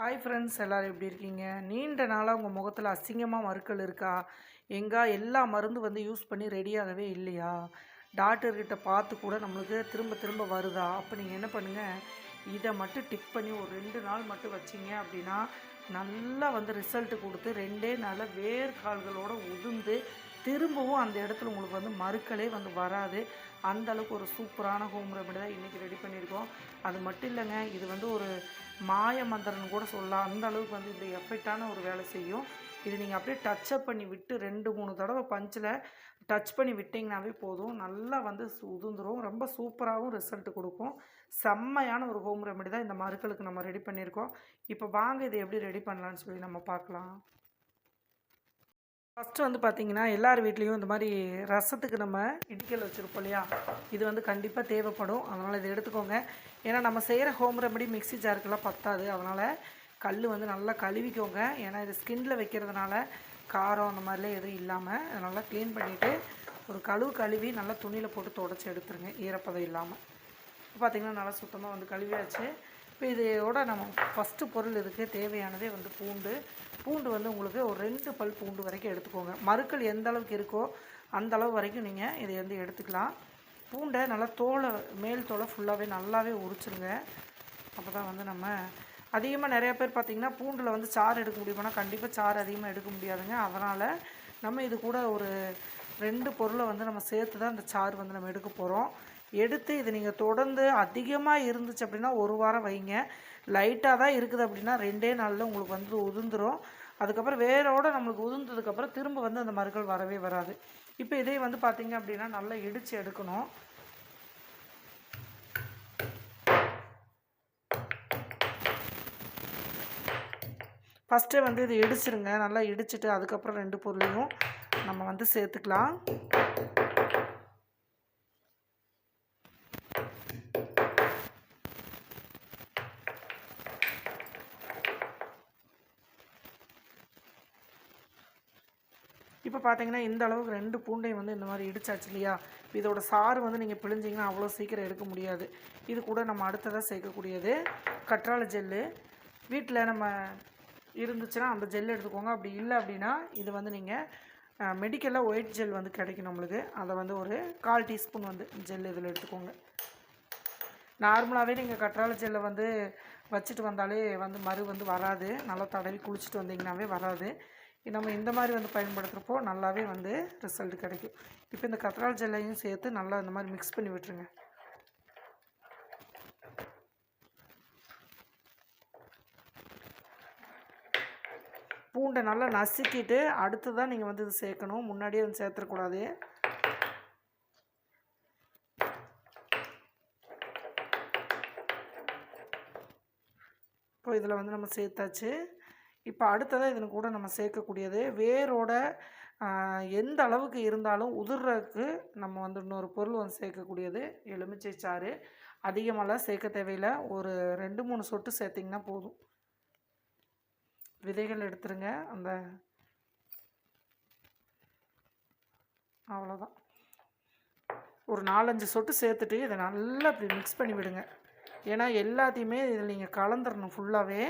Hi friends எல்லோரும் எப்படி இருக்கீங்க? நீண்ட நாளாக உங்கள் முகத்தில் அசிங்கமாக மறுக்கள் இருக்கா? எங்கா எல்லா மருந்து வந்து யூஸ் பண்ணி ரெடியாகவே இல்லையா? டாக்டர்கிட்ட பார்த்து கூட நம்மளுக்கு திரும்ப திரும்ப வருதா? அப்போ நீங்கள் என்ன பண்ணுங்கள் இதை மட்டும் டிக் பண்ணி ஒரு ரெண்டு நாள் மட்டும் வச்சிங்க அப்படின்னா நல்லா வந்து ரிசல்ட்டு கொடுத்து ரெண்டே நாளில் வேர்கால்களோடு உதிர்ந்து திரும்பவும் அந்த இடத்துல உங்களுக்கு வந்து மறுக்களே வந்து வராது. அந்த அளவுக்கு ஒரு சூப்பரான ஹோம் ரெமெடி தான் இன்றைக்கி ரெடி பண்ணியிருக்கோம். அது மட்டும் இல்லைங்க இது வந்து ஒரு மாய மந்திரம்னு கூட சொல்லலாம். அந்த அளவுக்கு வந்து இந்த எஃபெக்டான ஒரு வேலை செய்யும். இது நீங்கள் அப்படியே டச்சப் பண்ணி விட்டு ரெண்டு மூணு தடவை பஞ்சில் டச் பண்ணி விட்டிங்கனாவே போதும். நல்லா வந்து உதுந்துரும் ரொம்ப சூப்பராகவும் ரிசல்ட் கொடுக்கும். செம்மையான ஒரு ஹோம் ரெமெடி தான் இந்த மருக்களுக்கு நம்ம ரெடி பண்ணியிருக்கோம். இப்போ வாங்க இதை எப்படி ரெடி பண்ணலான்னு சொல்லி நம்ம பார்க்கலாம். ஃபஸ்ட்டு வந்து பார்த்திங்கன்னா எல்லார் வீட்லேயும் இந்த மாதிரி ரசத்துக்கு நம்ம இடிக்கல் வச்சுருப்போம் இல்லையா? இது வந்து கண்டிப்பாக தேவைப்படும். அதனால் இதை எடுத்துக்கோங்க. ஏன்னா நம்ம செய்கிற ஹோம் ரெமடி மிக்ஸி ஜாருக்கெல்லாம் பத்தாது. அதனால் கல் வந்து நல்லா கழுவிக்கோங்க. ஏன்னா இது ஸ்கின்னில் வைக்கிறதுனால காரம் அந்த மாதிரிலாம் எதுவும் இல்லாமல் அதை நல்லா க்ளீன் பண்ணிவிட்டு ஒரு கழுவு கழுவி நல்லா துணியில் போட்டு தொடச்சி எடுத்துருங்க. ஈரப்பதம் இல்லாமல் பார்த்திங்கன்னா பார்த்தீங்கன்னா நல்லா சுத்தமாக வந்து கழுவியாச்சு. இப்போ இதோட நம்ம ஃபஸ்ட்டு பொருள் இதுக்கு தேவையானதே வந்து பூண்டு பூண்டு வந்து உங்களுக்கு ஒரு ரெண்டு பல் பூண்டு வரைக்கும் எடுத்துக்கோங்க. மறுக்கள் எந்த அளவுக்கு இருக்கோ அந்த அளவு வரைக்கும் நீங்கள் இதை வந்து எடுத்துக்கலாம். பூண்டை நல்லா தோலை மேல் தோலை ஃபுல்லாகவே நல்லாவே உரிச்சிருங்க. அப்போ தான் வந்து நம்ம அதிகமாக நிறைய பேர் பார்த்திங்கன்னா பூண்டில் வந்து சாறு எடுக்க முடியுமானா கண்டிப்பாக சாறு அதிகமாக எடுக்க முடியாதுங்க. அதனால் நம்ம இது கூட ஒரு ரெண்டு பொருளை வந்து நம்ம சேர்த்து தான் அந்த சாறு வந்து நம்ம எடுக்க போகிறோம் எடுத்து இது நீங்கள் தொடர்ந்து அதிகமாக இருந்துச்சு அப்படின்னா ஒரு வாரம் வைங்க. லைட்டாக தான் இருக்குது அப்படின்னா ரெண்டே நாளில் உங்களுக்கு வந்து உதிர்ந்துடும் அதுக்கப்புறம் வேரோடு நம்மளுக்கு உதிர்ந்ததுக்கப்புறம் திரும்ப வந்து அந்த மறுக்கள் வரவே வராது. இப்போ இதே வந்து பார்த்தீங்க அப்படின்னா நல்லா இடித்து எடுக்கணும். ஃபஸ்ட்டே வந்து இது இடிச்சிருங்க. நல்லா இடிச்சிட்டு அதுக்கப்புறம் ரெண்டு பொருளையும் நம்ம வந்து சேர்த்துக்கலாம். இப்போ பார்த்தீங்கன்னா இந்த அளவுக்கு ரெண்டு பூண்டையும் வந்து இந்த மாதிரி இடிச்சாச்சு இல்லையா? இதோட சாறு வந்து நீங்கள் பிழிஞ்சிங்கன்னா அவ்வளோ சீக்கிரம் எடுக்க முடியாது. இது கூட நம்ம அடுத்ததாக சேர்க்கக்கூடியது கற்றாழை ஜெல்லு. வீட்டில் நம்ம இருந்துச்சுன்னா அந்த ஜெல் எடுத்துக்கோங்க. அப்படி இல்லை அப்படின்னா இது வந்து நீங்கள் மெடிக்கலில் ஒயிட் ஜெல் வந்து கிடைக்கும் நம்மளுக்கு. அதை வந்து ஒரு கால் டீஸ்பூன் வந்து ஜெல் இதில் எடுத்துக்கோங்க. நார்மலாகவே நீங்கள் கற்றாழை ஜெல்லை வந்து வச்சுட்டு வந்தாலே வந்து மறு வந்து வராது. நல்லா தடவி குளிச்சுட்டு வந்தீங்கன்னாவே வராது. நம்ம இந்த மாதிரி வந்து பயன்படுத்துகிறப்போ நல்லாவே வந்து ரிசல்ட் கிடைக்கும். இப்போ இந்த கத்ரால் ஜெல்லையும் சேர்த்து நல்லா இந்த மாதிரி மிக்ஸ் பண்ணி விட்டுருங்க. பூண்டை நல்லா நசுக்கிட்டு அடுத்து தான் நீங்கள் வந்து இது சேர்க்கணும். முன்னாடியே வந்து சேர்த்துடக்கூடாது இப்போ இதில் வந்து நம்ம சேர்த்தாச்சு. இப்போ அடுத்ததாக இதன் கூட நம்ம சேர்க்கக்கூடியது வேரோட எந்த அளவுக்கு இருந்தாலும் உதிர்றதுக்கு நம்ம வந்து இன்னொரு பொருள் வந்து சேர்க்கக்கூடியது எலுமிச்சை சாறு. அதிகமாகலாம் சேர்க்க தேவையில்லை. ஒரு ரெண்டு மூணு சொட்டு சேர்த்திங்கன்னா போதும். விதைகள் எடுத்துருங்க. அந்த அவ்வளோதான் ஒரு நாலஞ்சு சொட்டு சேர்த்துட்டு இதை நல்லா இப்படி மிக்ஸ் பண்ணி விடுங்க. ஏன்னா எல்லாத்தையுமே இதில் நீங்கள் கலந்துடணும் ஃபுல்லாகவே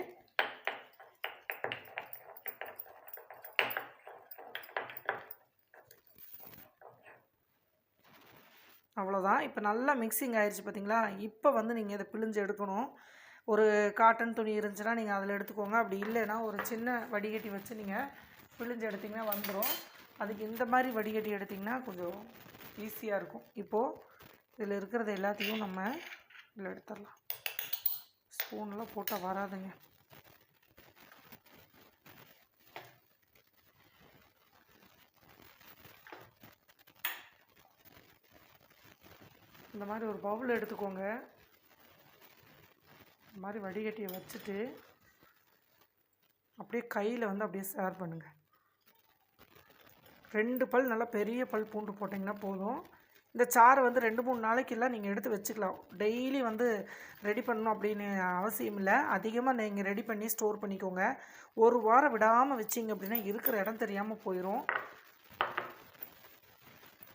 அவ்வளோதான். இப்போ நல்லா மிக்சிங் ஆயிடுச்சு பார்த்தீங்களா? இப்போ வந்து நீங்கள் இதை பிழிஞ்சு எடுக்கணும். ஒரு காட்டன் துணி இருந்துச்சுன்னா நீங்கள் அதில் எடுத்துக்கோங்க. அப்படி இல்லைன்னா ஒரு சின்ன வடிகட்டி வச்சு நீங்கள் பிழிஞ்சு எடுத்திங்கன்னா வந்துடும் அதுக்கு இந்த மாதிரி வடிகட்டி எடுத்திங்கன்னா கொஞ்சம் ஈஸியாக இருக்கும். இப்போது இதில் இருக்கிறது எல்லாத்தையும் நம்ம இதில் எடுத்துடலாம். ஸ்பூன்லாம் போட்டால் வராதுங்க. இந்த மாதிரி ஒரு பவுல் எடுத்துக்கோங்க. இந்த மாதிரி வடிகட்டியை வச்சுட்டு அப்படியே கையில் வந்து அப்படியே ஷேர் பண்ணுங்கள் ரெண்டு பல் நல்லா பெரிய பல் பூண்டு போட்டிங்கன்னா போதும். இந்த சாறை வந்து ரெண்டு மூணு நாளைக்கெல்லாம் நீங்கள் எடுத்து வச்சுக்கலாம். டெய்லி வந்து ரெடி பண்ணணும் அப்படின்னு அவசியம் இல்லை. அதிகமாக நீங்கள் ரெடி பண்ணி ஸ்டோர் பண்ணிக்கோங்க. ஒரு வாரம் விடாமல் வச்சிங்க அப்படின்னா இருக்கிற இடம் தெரியாமல் போயிடும்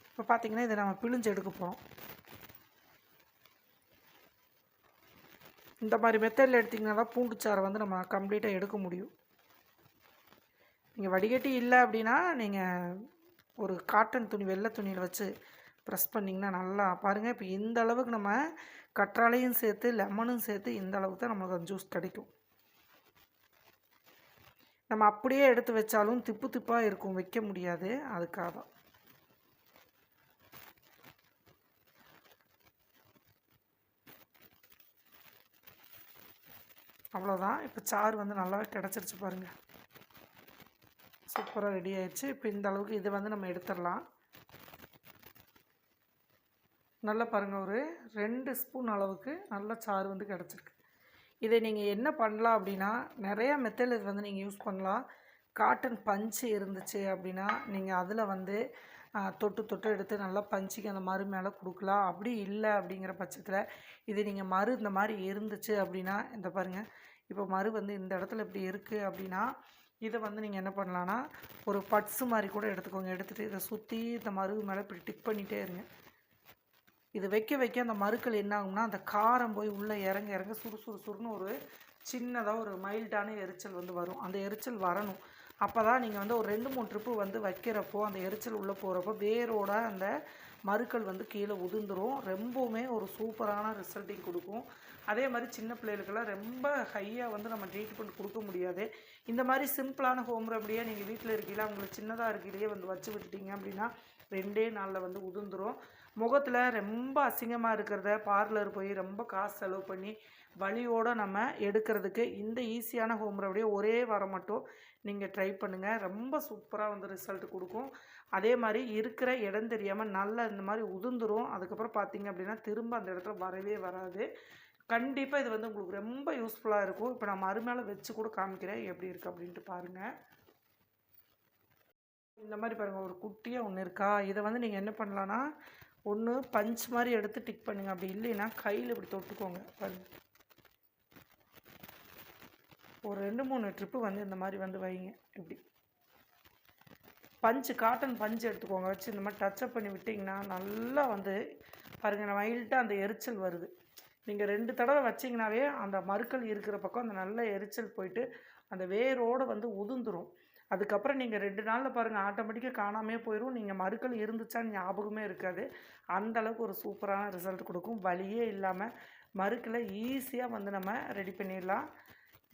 இப்போ பார்த்தீங்கன்னா இதை நம்ம பிழிஞ்சு எடுக்க போகிறோம் இந்த மாதிரி மெத்தடில் எடுத்திங்கன்னா தான் பூண்டு சாறை வந்து நம்ம கம்ப்ளீட்டாக எடுக்க முடியும். நீங்கள் வடிகட்டி இல்லை அப்படின்னா நீங்கள் ஒரு காட்டன் துணி வெள்ளை துணியில் வச்சு ப்ரெஸ் பண்ணிங்கன்னா நல்லா பாருங்கள் இப்போ இந்த அளவுக்கு நம்ம கற்றாழையும் சேர்த்து லெமனும் சேர்த்து இந்த அளவுக்கு தான் நம்மளுக்கு அந்த ஜூஸ் கிடைக்கும். நம்ம அப்படியே எடுத்து வச்சாலும் திப்பு திப்பாக இருக்கும் வைக்க முடியாது. அதுக்காக தான். அவ்வளோதான் இப்போ சாறு வந்து நல்லாவே கிடச்சிருச்சு பாருங்கள் சூப்பராக ரெடி ஆயிடுச்சு. இப்போ இந்த அளவுக்கு இதை வந்து நம்ம எடுத்துடலாம். நல்லா பாருங்கள் ஒரு ரெண்டு ஸ்பூன் அளவுக்கு நல்ல சாறு வந்து கிடச்சிருக்கு. இதை நீங்கள் என்ன பண்ணலாம் அப்படின்னா நிறையா மெத்தட் இது வந்து நீங்கள் யூஸ் பண்ணலாம். காட்டன் பஞ்சு இருந்துச்சு அப்படின்னா நீங்கள் அதில் வந்து தொட்டு தொட்டு எடுத்து நல்லா பஞ்சுக்கு அந்த மறு மேலே கொடுக்கலாம். அப்படி இல்லை அப்படிங்கிற பட்சத்தில் இது நீங்கள் மறு இந்த மாதிரி இருந்துச்சு அப்படின்னா இந்த பாருங்கள் இப்போ மறு வந்து இந்த இடத்துல இப்படி இருக்குது அப்படின்னா இதை வந்து நீங்கள் என்ன பண்ணலான்னா ஒரு பட்ஸு மாதிரி கூட எடுத்துக்கோங்க. எடுத்துகிட்டு இதை சுற்றி இந்த மறு மேலே இப்படி டிக் பண்ணிகிட்டே இருங்க. இது வைக்க வைக்க அந்த மறுக்கள் என்ன ஆகும்னா அந்த காரம் போய் உள்ளே இறங்க இறங்க சுறுசுறுசுறுன்னு ஒரு சின்னதாக ஒரு மைல்டான எரிச்சல் வந்து வரும். அந்த எரிச்சல் வரணும். அப்போ தான் நீங்கள் வந்து ஒரு ரெண்டு மூணு ட்ரிப்பு வந்து வைக்கிறப்போ அந்த எரிச்சல் உள்ளே போகிறப்போ வேரோட அந்த மறுக்கள் வந்து கீழே உதிர்ந்துடும் ரொம்பவுமே ஒரு சூப்பரான ரிசல்ட்டிங் கொடுக்கும். அதே மாதிரி சின்ன பிள்ளைகளுக்கெல்லாம் ரொம்ப ஹையாக வந்து நம்ம ட்ரீட்மெண்ட் கொடுக்க முடியாது. இந்த மாதிரி சிம்பிளான ஹோம் ரெமடியாக நீங்கள் வீட்டில் இருக்கீங்களா அவங்களுக்கு சின்னதாக இருக்கையிலேயே வந்து வச்சு விட்டுட்டீங்க அப்படின்னா ரெண்டே நாளில் வந்து உதிர்ந்துடும் முகத்தில் ரொம்ப அசிங்கமாக இருக்கிறத பார்லர் போய் ரொம்ப காசு செலவு பண்ணி வலியோடு நம்ம எடுக்கிறதுக்கு இந்த ஈஸியான ஹோம் ரெமடியை ஒரே வாரம் மட்டும் நீங்கள் ட்ரை பண்ணுங்கள் ரொம்ப சூப்பராக வந்து ரிசல்ட் கொடுக்கும். அதே மாதிரி இருக்கிற இடம் தெரியாமல் நல்லா இந்த மாதிரி உதிர்ந்துரும். அதுக்கப்புறம் பார்த்தீங்க அப்படின்னா திரும்ப அந்த இடத்துல வரவே வராது. கண்டிப்பாக இது வந்து உங்களுக்கு ரொம்ப யூஸ்ஃபுல்லாக இருக்கும். இப்போ நான் மறுமேலே வச்சு கூட காமிக்கிறேன். எப்படி இருக்குது அப்படின்ட்டு பாருங்கள் இந்த மாதிரி பாருங்கள் ஒரு குட்டியாக ஒன்று இருக்கா? இதை வந்து நீங்கள் என்ன பண்ணலான்னா ஒன்று பஞ்ச் மாதிரி எடுத்து டிக் பண்ணுங்கள் அப்படி இல்லைன்னா கையில் இப்படி தொட்டுக்கோங்க. பாருங்கள் ஒரு ரெண்டு மூணு ட்ரிப்பு வந்து இந்த மாதிரி வந்து வைங்க. இப்படி. பஞ்சு காட்டன் பஞ்சு எடுத்துக்கோங்க. வச்சு இந்த மாதிரி டச்சப் பண்ணி விட்டிங்கன்னா நல்லா வந்து பாருங்கள் மைல்டாக அந்த எரிச்சல் வருது. நீங்கள் ரெண்டு தடவை வச்சிங்கனாவே அந்த மறுக்கள் இருக்கிற பக்கம் அந்த நல்ல எரிச்சல் போயிட்டு அந்த வேரோடு வந்து உதுந்துடும் அதுக்கப்புறம் நீங்கள் ரெண்டு நாளில் பாருங்கள் ஆட்டோமேட்டிக்காக காணாமே போயிடும் நீங்கள் மறுக்கள் இருந்துச்சான்னு ஞாபகமே இருக்காது. அந்தளவுக்கு ஒரு சூப்பரான ரிசல்ட் கொடுக்கும். வழியே இல்லாமல் மறுக்களை ஈஸியாக வந்து நம்ம ரெடி பண்ணிடலாம்.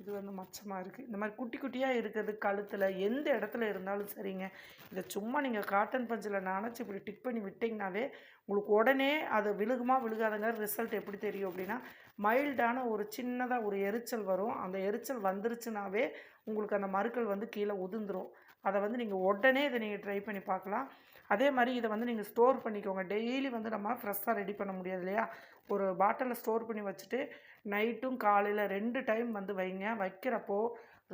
இது வந்து மச்சமாக இருக்குது இந்த மாதிரி குட்டி குட்டியாக இருக்கிறது கழுத்தில் எந்த இடத்துல இருந்தாலும் சரிங்க. இதை சும்மா நீங்கள் காட்டன் பஞ்சில் நினச்சி இப்படி டிக் பண்ணி விட்டிங்கனாவே உங்களுக்கு உடனே அது விழுகுமா விழுகாதுங்க ரிசல்ட் எப்படி தெரியும் அப்படின்னா மைல்டான ஒரு சின்னதாக ஒரு எரிச்சல் வரும். அந்த எரிச்சல் வந்துருச்சுனாவே உங்களுக்கு அந்த மறுக்கள் வந்து கீழே உதிர்ந்துடும் அதை வந்து நீங்கள் உடனே இதை நீங்கள் ட்ரை பண்ணி பார்க்கலாம். அதே மாதிரி இதை வந்து நீங்கள் ஸ்டோர் பண்ணிக்கோங்க. டெய்லி வந்து நம்ம ஃப்ரெஷ்ஷாக ரெடி பண்ண முடியாது இல்லையா? ஒரு பாட்டிலில் ஸ்டோர் பண்ணி வச்சுட்டு நைட்டும் காலையில் ரெண்டு டைம் வந்து வைங்க. வைக்கிறப்போ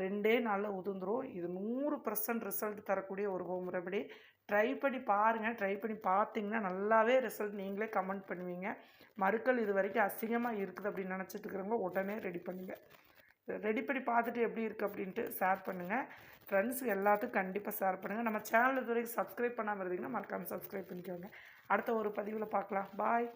ரெண்டே நாளில் உதிர்ந்துரும். இது நூறு பர்சன்ட் ரிசல்ட் தரக்கூடிய ஒரு ஹோம் ரெமடி ட்ரை பண்ணி பாருங்கள் ட்ரை பண்ணி பார்த்தீங்கன்னா நல்லாவே ரிசல்ட் நீங்களே கமெண்ட் பண்ணுவீங்க. மறுக்கள் இது வரைக்கும் அசிங்கமாக இருக்குது அப்படின்னு நினச்சிட்டு இருக்கிறவங்க உடனே ரெடி பண்ணுங்கள் ரெடி பண்ணி பார்த்துட்டு எப்படி இருக்குது அப்படின்ட்டு ஷேர் பண்ணுங்கள் ஃப்ரெண்ட்ஸுக்கு எல்லாத்துக்கும் கண்டிப்பாக ஷேர் பண்ணுங்கள் நம்ம சேனல் இது வரைக்கும் சப்ஸ்கிரைப் பண்ணாமல் இருந்தீங்கன்னா மறக்காமல் சப்ஸ்கிரைப் பண்ணிக்கோங்க. அடுத்த ஒரு பதிவில் பார்க்கலாம். பாய்